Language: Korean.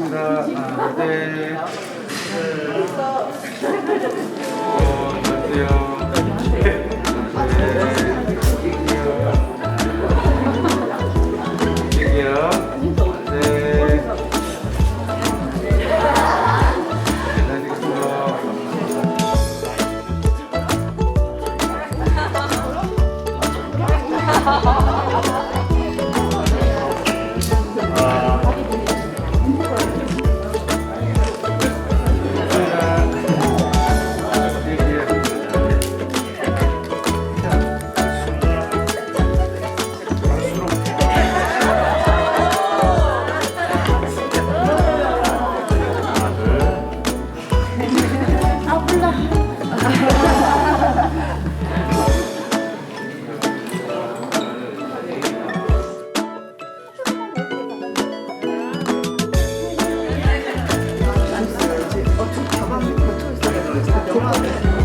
하겠습니다. 하나, 네. 어, 안녕하세요. 네. 네. 어, 저 가방 걸쳐 있어요.